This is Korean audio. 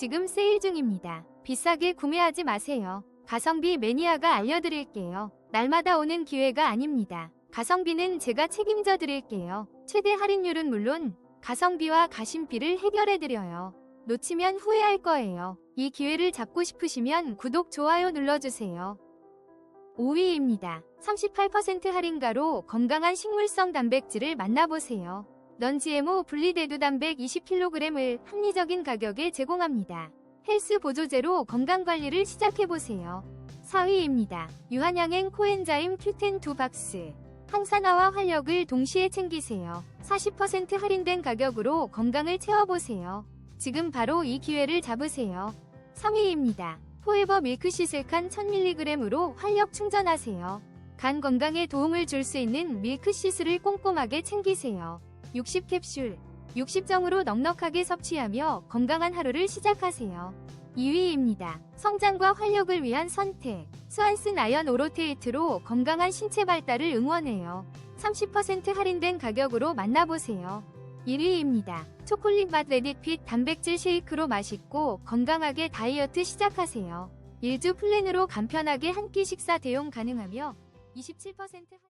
지금 세일 중입니다. 비싸게 구매하지 마세요. 가성비 매니아가 알려드릴게요. 날마다 오는 기회가 아닙니다. 가성비는 제가 책임져 드릴게요. 최대 할인율은 물론 가성비와 가심비를 해결해 드려요. 놓치면 후회할 거예요. 이 기회를 잡고 싶으시면 구독, 좋아요 눌러주세요. 5위입니다. 38% 할인가로 건강한 식물성 단백질을 만나보세요. 넌 GMO 분리대두 단백 20kg을 합리적인 가격에 제공합니다. 헬스 보조제로 건강관리를 시작해보세요. 4위입니다. 유한양행 코엔자임 큐텐 2박스. 항산화와 활력을 동시에 챙기세요. 40% 할인된 가격으로 건강을 채워보세요. 지금 바로 이 기회를 잡으세요. 3위입니다. 포에버 밀크시슬 칸 1000mg으로 활력 충전하세요. 간 건강에 도움을 줄 수 있는 밀크시슬을 꼼꼼하게 챙기세요. 60캡슐, 60정으로 넉넉하게 섭취하며 건강한 하루를 시작하세요. 2위입니다. 성장과 활력을 위한 선택. 스완슨 아연 오로테이트로 건강한 신체 발달을 응원해요. 30% 할인된 가격으로 만나보세요. 1위입니다. 초콜릿 맛 레디핏 단백질 쉐이크로 맛있고 건강하게 다이어트 시작하세요. 일주 플랜으로 간편하게 한 끼 식사 대용 가능하며 27% 할-